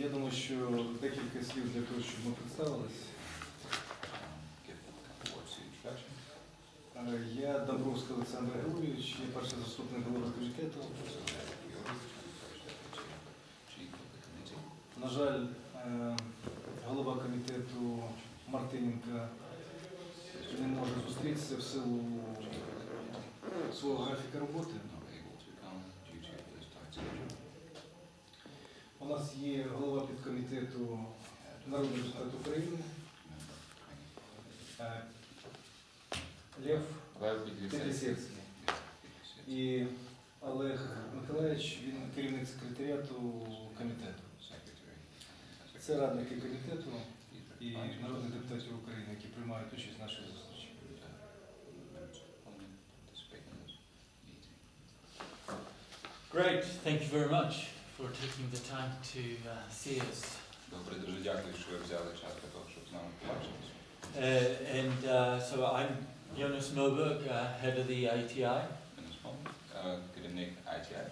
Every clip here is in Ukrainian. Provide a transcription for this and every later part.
Я думаю, що декілька слів для того, щоб ми представились. Е, Я Домбровський Олександр Григорійович, я перший заступник голови комітету. На жаль, е, голова комітету Мартиненка не може зустрітися в силу свого графіка роботи. У нас є голова підкомітету Народний депутат України е, Лев. Підлісецький. і Олег Миколаївич, він керівник секретаріату комітету. Це радники комітету і народних депутатів України, які приймають участь в нашій зустрічі. Great, thank you very much for taking the time to uh, see us. Добре, дуже дякую, що ви взяли час для того, щоб з нами побачитися. Uh, and uh, so I'm Jonas Moberg, uh, head of the ITI. Денис Мон, е, керівник ITI.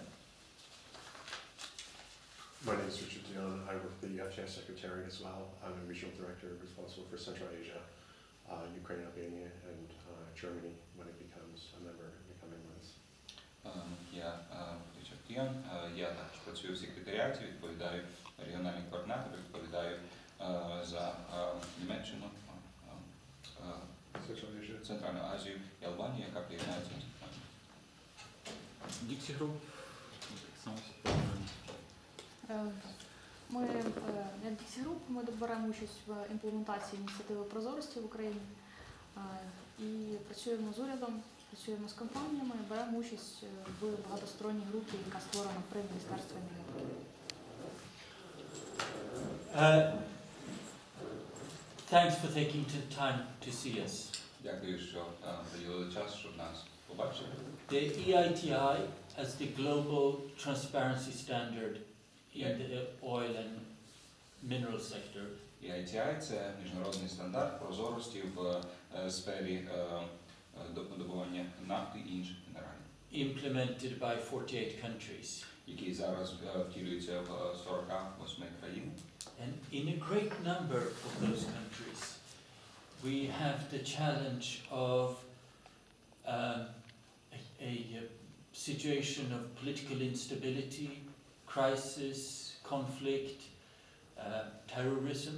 My name is Richard Dion. I work with the FTI Secretary as well. I'm a regional director responsible for Central Asia, uh, Ukraine, Albania, and uh, Germany when it becomes a member in the coming months. Е, Я е, я також працюю в секретаріаті, відповідаю регіональний координатор, відповідаю е, за е, Німеччину. Центральну Азію і Албанію, яка приєднається. Group. Е, Ми як Dixie Group, ми беремо участь в імплементації ініціативи прозорості в Україні і працюємо з урядом, працюємо з компаніями, беремо участь е, в багатосторонній групі, яка створена при Міністерстві енергетики. Uh, thanks for taking the time to see us. Дякую, що е, приділили час, щоб нас побачити. The EITI as the global transparency standard in the oil and mineral sector І ITI – це міжнародний стандарт прозорості в е, сфері е, е, добування нафти і інших мінералів, implemented by 48 countries. який зараз е, втілюється в е, 48 країн. And in a great number of those countries, we have the challenge of um, a, a uh, situation of political instability, crisis, conflict, uh, terrorism.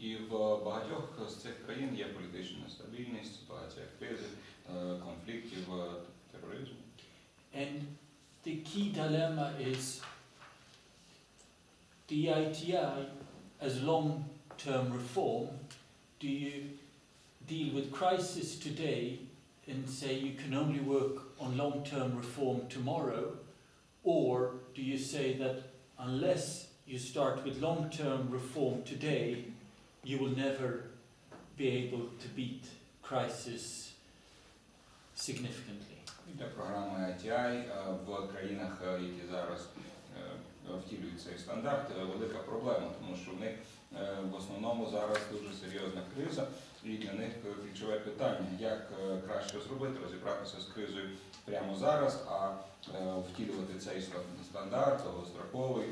І в багатьох з цих країн є політична нестабільність, ситуація кризи, е, конфліктів, е, тероризму. And the key dilemma is the ITI as long term reform. Do you deal with crisis today and say you can only work on long term reform tomorrow? Or do you say that unless you start with long term reform today, you will never be able to beat crisis significantly? Для програми ITI е, в країнах, е, які зараз е, втілюють цей стандарт, велика проблема, тому що в них в основному зараз дуже серйозна криза, і для них ключове питання, як краще зробити, розібратися з кризою прямо зараз, а втілювати цей ста- стандарт довгостроковий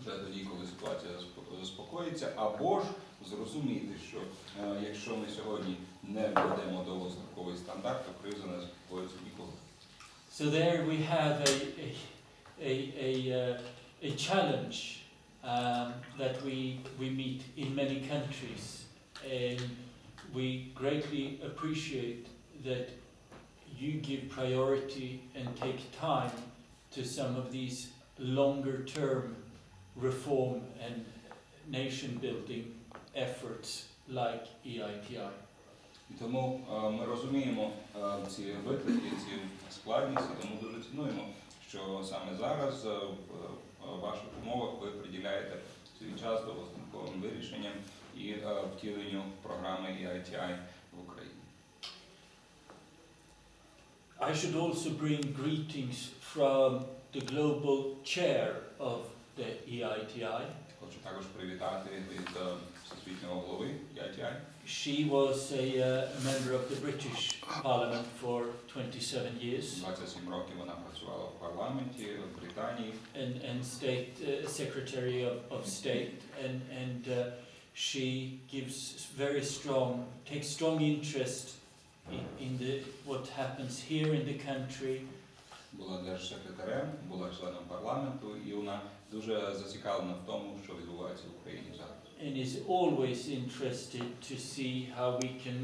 вже тоді, коли ситуація заспо- заспокоїться, або ж зрозуміти, що е, якщо ми сьогодні не введемо довгостроковий стандарт, то криза не заспокоїться ніколи. So there we have a, a, a, a, uh, a challenge um, that we, we meet in many countries. And we greatly appreciate that you give priority and take time to some of these longer term reform and nation building efforts like EITI. І тому е, ми розуміємо е, ці виклики, ці складності, тому дуже цінуємо, що саме зараз е, в ваших умовах ви приділяєте свій час до довгостроковим вирішенням і е, втіленню програми EITI в Україні. I should also bring greetings from the global chair of the E the ITI. Хочу також привітати від е, всесвітнього голови ITI. She was a uh, member of the British Parliament for 27 years 27 років вона працювала в парламенті в Британії. and, and State uh, Secretary of, of State, and, and uh, she gives very strong, takes strong interest in, in the, what happens here in the country Була держсекретарем, була членом парламенту, і вона дуже зацікавлена в тому, що відбувається в Україні зараз. and is always interested to see how we can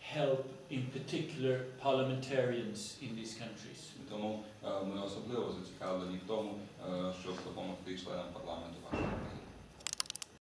help, in particular, parliamentarians in these countries. І Тому е, ми особливо зацікавлені в тому, е, щоб допомогти членам парламенту вашої країни.